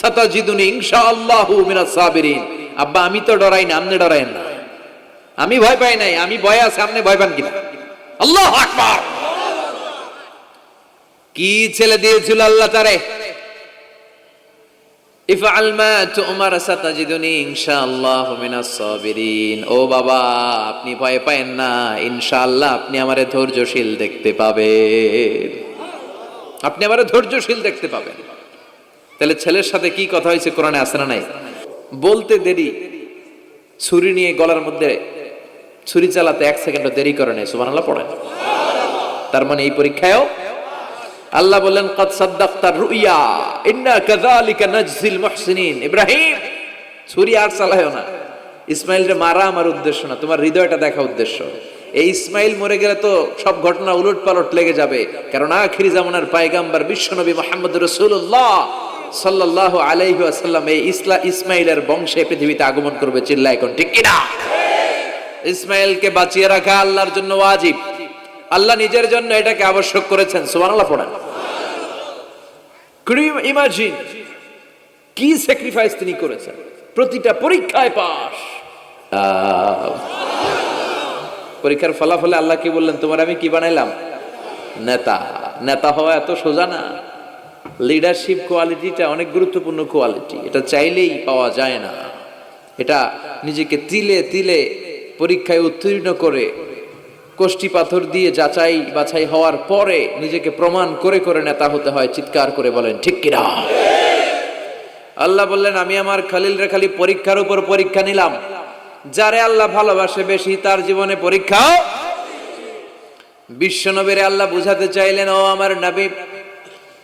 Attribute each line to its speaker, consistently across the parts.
Speaker 1: সাতাজিদুনি আব্বা, আমি তো ডরাই না, আপনি ডরাইন না। আমি ভয় পাই নাই, আমি ভয় আছে, আপনি ভয় পান কিনা? আল্লাহ কি ছেলে দিয়েছিল আল্লাহ তারে? সাতাজিদুনি মিনাস ও বাবা, আপনি ভয় না, ইনশাআল্লাহ আপনি আমারে ধৈর্যশীল দেখতে পাবেন। আপনি আমারে ধৈর্যশীল দেখতে পাবেন। তাহলে ছেলের সাথে কি কথা হয়েছে কোরআনে আসে না নাই? বলতে দেরি। ছুরি নিয়ে গলার মধ্যে ছুরি চালাতে এক সেকেন্ড দেরি করে নেই, সুবহানাল্লাহ, পড়েন। তার মানে এই পরীক্ষায়ও আল্লাহ বললেন রুইয়া, ইন্না ইব্রাহিম, ছুরি আর না। মারা আমার উদ্দেশ্য না, তোমার হৃদয়টা দেখা উদ্দেশ্য। এই ইসমাইল মরে গেলে তো সব ঘটনা উলট পালট লেগে যাবে। কারণ আখিরি জামানার পায়গাম্বার বিশ্বনবী মোহাম্মদ রসুল্লাহ সাল্লাল্লাহু আলাইহি ওয়াসাল্লাম এই ইসলা ইসমাইলের বংশে পৃথিবীতে আগমন করবে, চিল্লা এখন, ঠিক কিনা? ইসমাইলকে বাঁচিয়ে রাখা আল্লাহর জন্য ওয়াজিব। আল্লাহ নিজের জন্য এটাকে আবশ্যক করেছেন, সুবহানাল্লাহ পড়েন। ইমাজিন কি স্যাক্রিফাইস তিনি করেছেন? প্রতিটা পরীক্ষায় পাস পরীক্ষার ফলাফলে আল্লাহ কি বললেন, তোমার আমি কি বানাইলাম? নেতা। নেতা হওয়া এত সোজা না। লিডারশিপ কোয়ালিটিটা অনেক গুরুত্বপূর্ণ কোয়ালিটি এটা চাইলেই পাওয়া যায় না। এটা নিজেকে তিলে তিলে পরীক্ষায় উত্তীর্ণ করে কোষ্টি পাথর দিয়ে যাচাই বাছাই হওয়ার পরে নিজেকে প্রমাণ করে করে নেতা হতে হয়, চিৎকার করে বলেন, ঠিক কিনা? আল্লাহ বললেন, আমি আমার খালিল রে খালি পরীক্ষার উপর পরীক্ষা নিলাম। যারে আল্লাহ ভালোবাসে বেশি, তার জীবনে পরীক্ষাও বিশ্বনবীরে আল্লাহ বুঝাতে চাইলেন, ও আমার নবী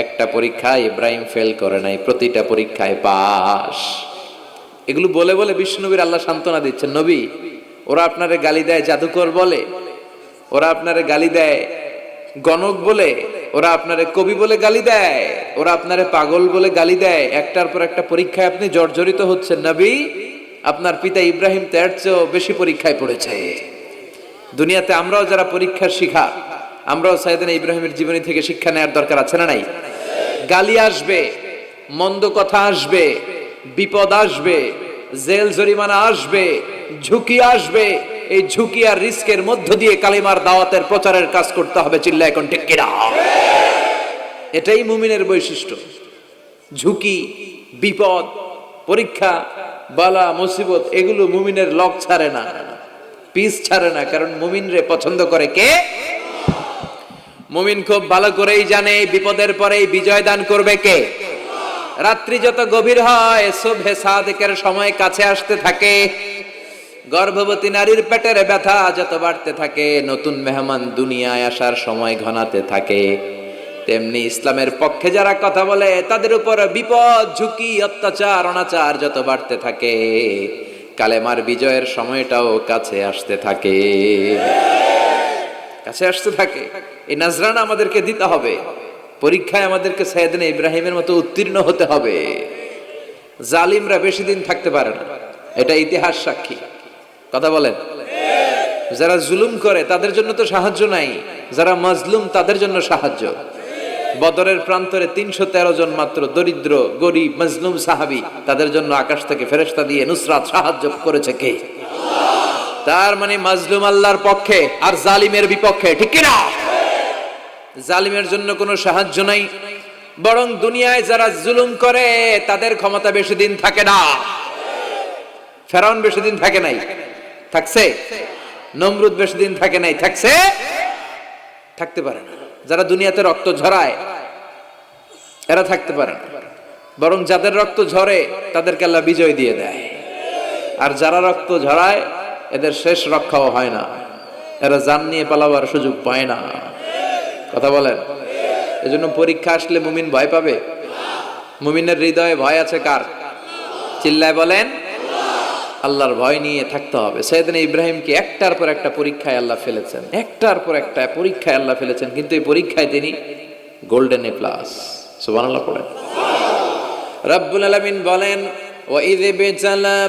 Speaker 1: একটা পরীক্ষায় ইব্রাহিম ফেল করে নাই, প্রতিটা পরীক্ষায় পাস এগুলো বলে বলে বিষ্ণুনবীর আল্লাহ সান্ত্বনা দিচ্ছেন, নবী, ওরা আপনারে গালি দেয় জাদুকর বলে, ওরা আপনারে গালি দেয় গণক বলে, ওরা আপনারে কবি বলে গালি দেয়, ওরা আপনারে পাগল বলে গালি দেয়। একটার পর একটা পরীক্ষায় আপনি জর্জরিত হচ্ছেন, নবী, আপনার পিতা ইব্রাহিম তার চেয়েও বেশি পরীক্ষায় পড়েছে। দুনিয়াতে আমরাও যারা পরীক্ষার শিখা আমরাও সাইদানা ইব্রাহিমের জীবনী থেকে শিক্ষা নেওয়ার দরকার আছে না নাই? গালি আসবে, মন্দ কথা আসবে, বিপদ আসবে, জেল জরিমানা আসবে, ঝুঁকি আসবে। এই ঝুঁকি আর রিস্কের মধ্য দিয়ে কালিমার দাওয়াতের প্রচারের কাজ করতে হবে চিল্লা এখন কিনা? এটাই মুমিনের বৈশিষ্ট্য। ঝুঁকি, বিপদ, পরীক্ষা, বালা, মুসিবত, এগুলো মুমিনের লক ছাড়ে না। পিস ছাড়ে না, কারণ মুমিনরে পছন্দ করে কে? মুমিন খুব ভালো করেই জানে, বিপদের পরেই বিজয় দান করবে কে? রাত্রি যত গভীর হয়, শুভে সাদেকের সময় কাছে আসতে থাকে। গর্ভবতী নারীর পেটের ব্যথা যত বাড়তে থাকে, নতুন মেহমান দুনিয়ায় আসার সময় ঘনাতে থাকে। তেমনি ইসলামের পক্ষে যারা কথা বলে, তাদের উপর বিপদ, ঝুঁকি, অত্যাচার, অনাচার যত বাড়তে থাকে, কালেমার বিজয়ের সময়টাও কাছে আসতে থাকে। কাছে আসতে থাকে। এই নাজরানা আমাদেরকে দিতে হবে। পরীক্ষায় আমাদেরকে সাইদিন ইব্রাহিমের মতো উত্তীর্ণ হতে হবে। জালিমরা বেশি দিন থাকতে পারে না। এটা ইতিহাস সাক্ষী। কথা বলেন। যারা জুলুম করে, তাদের জন্য তো সাহায্য নাই। যারা মাজলুম, তাদের জন্য সাহায্য। বদরের প্রান্তরে তিনশো তেরো জন মাত্র দরিদ্র, গরিব, মজলুম সাহাবি, তাদের জন্য আকাশ থেকে ফেরেস্তা দিয়ে নুসরাত সাহায্য করেছে কে? তার মানে মাজলুম আল্লাহর পক্ষে আর জালিমের বিপক্ষে, ঠিক কিনা? জালিমের জন্য কোনো সাহায্য নাই। বরং দুনিয়ায় যারা জুলুম করে, তাদের ক্ষমতা বেশি দিন থাকে না। ফেরাউন বেশি দিন থাকে নাই। থাকছে? নমরুদ বেশি দিন থাকে নাই। থাকছে? থাকতে পারে না। যারা দুনিয়াতে রক্ত ঝরায়, এরা থাকতে পারে না। বরং যাদের রক্ত ঝরে, তাদেরকে আল্লাহ বিজয় দিয়ে দেয়। আর যারা রক্ত ঝরায় এদের শেষ রক্ষাও হয় না। এরা জান নিয়ে পালাবার সুযোগ পায় না। কথা বলেন? এজন্য পরীক্ষা আসলে মুমিন ভয় পাবে? মুমিনের হৃদয়ে ভয় আছে কার? চিল্লায় বলেন, আল্লাহর ভয় নিয়ে থাকতে হবে। সৈয়দিন ইব্রাহিমকে একটার পর একটা পরীক্ষায় আল্লাহ ফেলেছেন। একটার পর একটা পরীক্ষায় আল্লাহ ফেলেছেন, কিন্তু এই পরীক্ষায় তিনি গোল্ডেন এ প্লাস সুবহানাল্লাহ পড়েন। রব্বুল আলামিন বলেন ওয়াইদ বিতালা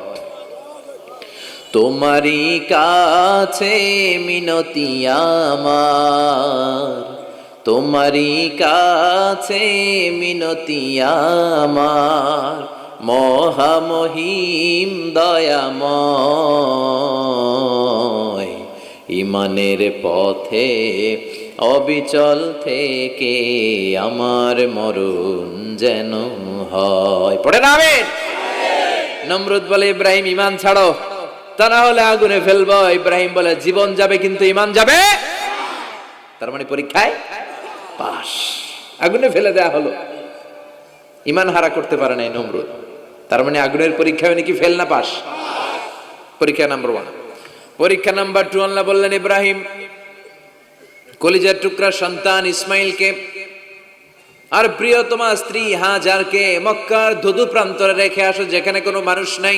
Speaker 1: তোমারই কাছে মিনতি আমার। তোমারই কাছে মিনতি আমার। মহামহিম দয়াময়, ইমানের পথে অবিচল থেকে আমার মরণ যেন হয়। পড়ে নামেন নমরুদ বলে, ইব্রাহিম ইমান ছাড়ো। তা না হলে আগুনে ফেলব। ইব্রাহিম বলে, জীবন যাবে কিন্তু ইমান যাবে? তার মানে পরীক্ষায় পাস আগুনে ফেলে দেয়া হলো। ইমান হারা করতে পারে নাই নমরুদ। তার মানে আগুনের পরীক্ষায় উনি কি ফেল না পাস পরীক্ষা নাম্বার ওয়ান পরীক্ষা নাম্বার টু আল্লাহ বললেন, ইব্রাহিম, কলিজার টুকরা সন্তান ইসমাইলকে আর প্রিয়তমা স্ত্রী হাজারকে মক্কার ধুধু প্রান্তরে রেখে আসো, যেখানে কোনো মানুষ নাই।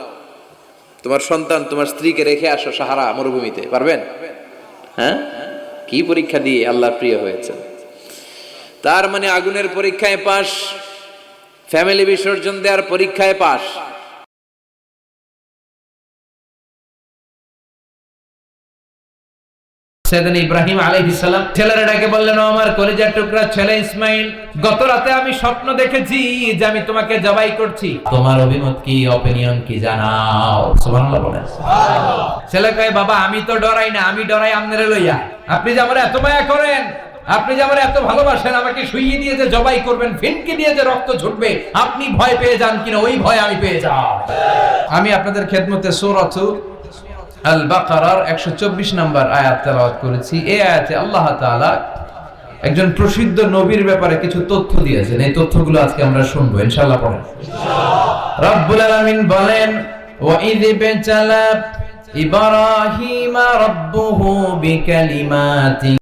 Speaker 1: তোমার সন্তান তোমার স্ত্রীকে রেখে আসো সাহারা মরুভূমিতে, পারবেন? হ্যাঁ? কি পরীক্ষা দিয়ে আল্লাহ প্রিয় হয়েছে তার মানে আগুনের পরীক্ষায় পাশ ফ্যামিলি বিসর্জন দেওয়ার পরীক্ষায় পাস
Speaker 2: সেদিন ইব্রাহিম আলাইহিস সালাম ছেলেরা ডেকে বললেন "ও আমার কলিজার টুকরা ছেলে ইসমাইল গত রাতে আমি স্বপ্ন দেখেছি যে আমি তোমাকে জবাই করছি। তোমার অভিমত কি অপিনিয়ন কি জানাও? সুবহানাল্লাহ বলেন। ছেলে কয় বাবা আমি তো ডরাই না আমি ডরাই আমনেরে লইয়া। আপনি যে আমার এত মায়া করেন আপনি যে আমার এত ভালোবাসেন আমাকে শুইয়ে দিয়ে যে জবাই করবেন ফিনকি দিয়ে যে রক্ত ঝরবে আপনি ভয় পেয়ে যান কিনা ওই ভয় আমি পেয়ে যাই। আমি আপনাদের খেদমতে সূরাত আল বাকারার 124 নম্বর আয়াত তেলাওয়াত করেছি। এই আয়াতে আল্লাহ তালা একজন প্রসিদ্ধ নবীর ব্যাপারে কিছু তথ্য দিয়েছেন। এই তথ্যগুলো আজকে আমরা শুনব, ইনশাআল্লাহ পড়েন। রাব্বুল আলামিন বলেন ওয়াইদ বেচালা ইব্রাহিম রাব্বুহু বিকালিমাতি